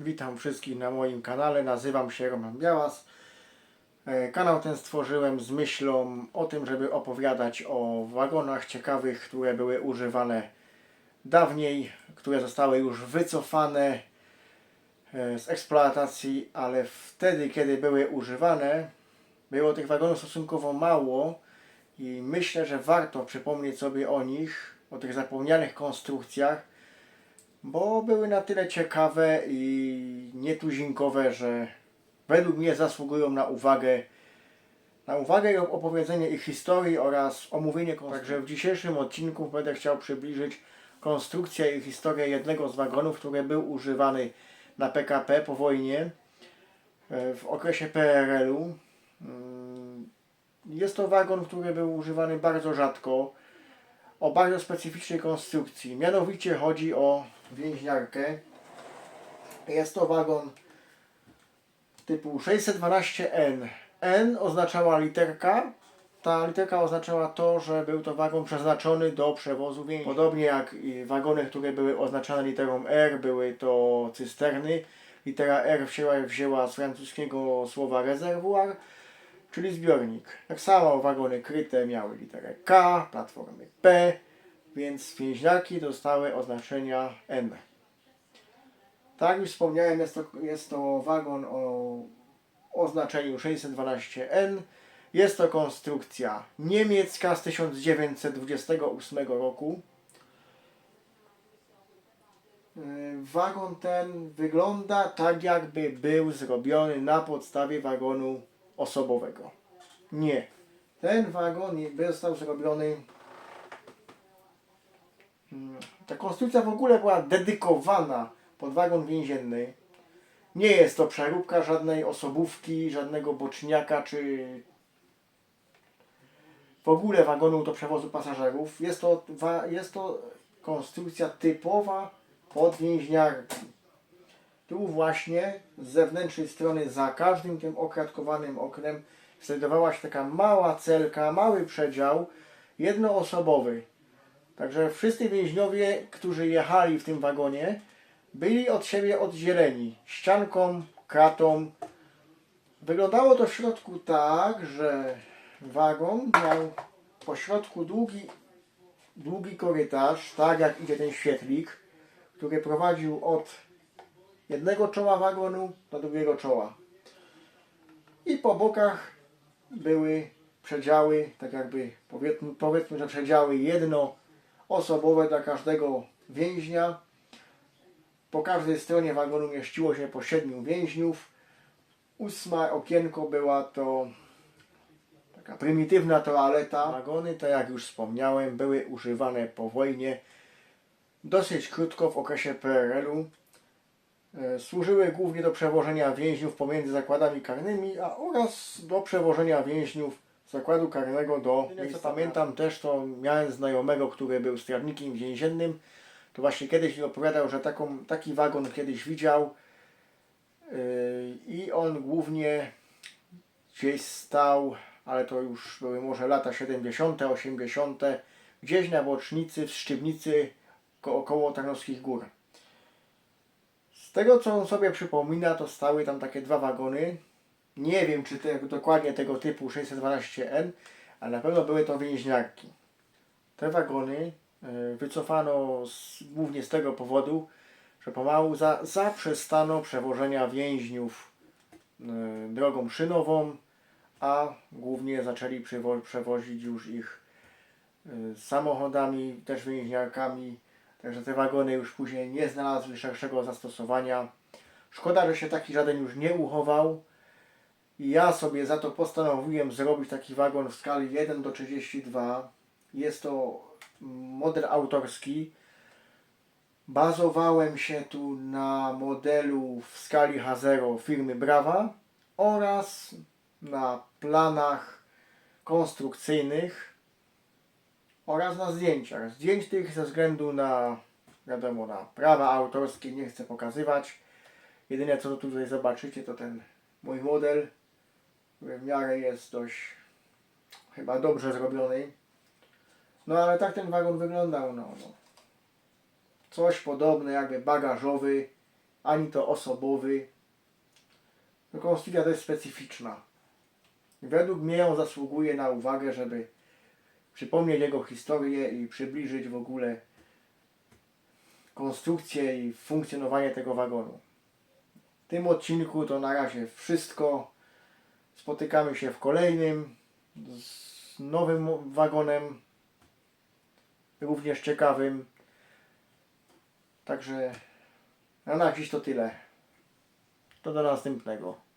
Witam wszystkich na moim kanale. Nazywam się Roman Białas. E, Kanał ten stworzyłem z myślą o tym, żeby opowiadać o wagonach ciekawych, które były używane dawniej, które zostały już wycofane e, z eksploatacji, ale wtedy, kiedy były używane, było tych wagonów stosunkowo mało i myślę, że warto przypomnieć sobie o nich, o tych zapomnianych konstrukcjach, bo były na tyle ciekawe i nietuzinkowe, że według mnie zasługują na uwagę, na uwagę i opowiedzenie ich historii oraz omówienie konstrukcji. Także w dzisiejszym odcinku będę chciał przybliżyć konstrukcję i historię jednego z wagonów, który był używany na PKP po wojnie e, w okresie PRL-u. Mm, Jest to wagon, który był używany bardzo rzadko, o bardzo specyficznej konstrukcji. Mianowicie chodzi o więźniarkę. Jest to wagon typu 612N. N oznaczała literka. Ta literka oznaczała to, że był to wagon przeznaczony do przewozu więźniów. Podobnie jak wagony, które były oznaczone literą R, były to cysterny. Litera R wzięła, wzięła z francuskiego słowa rezerwuar, czyli zbiornik. Tak samo wagony kryte miały literę K, platformy P, więc więźniarki dostały oznaczenia N. Tak jak już wspomniałem, jest to, jest to wagon o oznaczeniu 612N. Jest to konstrukcja niemiecka z 1928 roku. Yy, Wagon ten wygląda tak, jakby był zrobiony na podstawie wagonu osobowego. Nie. Ten wagon został zrobiony ta konstrukcja w ogóle była dedykowana pod wagon więzienny. Nie jest to przeróbka żadnej osobówki, żadnego boczniaka czy w ogóle wagonu do przewozu pasażerów. Jest to, jest to konstrukcja typowa pod więźniarki. Tu właśnie z zewnętrznej strony za każdym tym okratkowanym oknem znajdowała się taka mała celka, mały przedział jednoosobowy. Także wszyscy więźniowie, którzy jechali w tym wagonie, byli od siebie oddzieleni ścianką, kratą. Wyglądało to w środku tak, że wagon miał po środku długi, długi korytarz, tak jak idzie ten świetlik, który prowadził od jednego czoła wagonu do drugiego czoła. I po bokach były przedziały, tak jakby powiedzmy, powiedzmy że przedziały jedno osobowe dla każdego więźnia. Po każdej stronie wagonu mieściło się po siedmiu więźniów. Ósma okienko była to taka prymitywna toaleta. Wagony, tak jak już wspomniałem, były używane po wojnie dosyć krótko w okresie PRL-u. E, Służyły głównie do przewożenia więźniów pomiędzy zakładami karnymi, a oraz do przewożenia więźniów zakładu karnego do miejsca. Pamiętam też, to miałem znajomego, który był strażnikiem więziennym, to właśnie kiedyś mi opowiadał, że taką, taki wagon kiedyś widział yy, i on głównie gdzieś stał, ale to już były może lata 70., 80., gdzieś na bocznicy w Sztywnicy ko- około Tarnowskich Gór. Z tego co on sobie przypomina, to stały tam takie dwa wagony. Nie wiem, czy dokładnie tego typu 612N, ale na pewno były to więźniarki. Te wagony e, wycofano z, głównie z tego powodu, że pomału za, zaprzestano przewożenia więźniów e, drogą szynową, a głównie zaczęli przywo- przewozić już ich e, samochodami, też więźniarkami. Także te wagony już później nie znalazły szerszego zastosowania. Szkoda, że się taki żaden już nie uchował. Ja sobie za to postanowiłem zrobić taki wagon w skali 1 do 32. Jest to model autorski. Bazowałem się tu na modelu w skali H0 firmy Brawa oraz na planach konstrukcyjnych oraz na zdjęciach. Zdjęć tych ze względu na, wiadomo, na prawa autorskie nie chcę pokazywać. Jedyne co tutaj zobaczycie to ten mój model, w miarę jest dość chyba dobrze zrobiony. No ale tak ten wagon wyglądał, no. no. Coś podobne jakby bagażowy ani to osobowy. To konstrukcja dość specyficzna. Według mnie on zasługuje na uwagę, żeby przypomnieć jego historię i przybliżyć w ogóle konstrukcję i funkcjonowanie tego wagonu. W tym odcinku to na razie wszystko. Spotykamy się w kolejnym z nowym wagonem, również ciekawym. Także na dziś to tyle. To do następnego.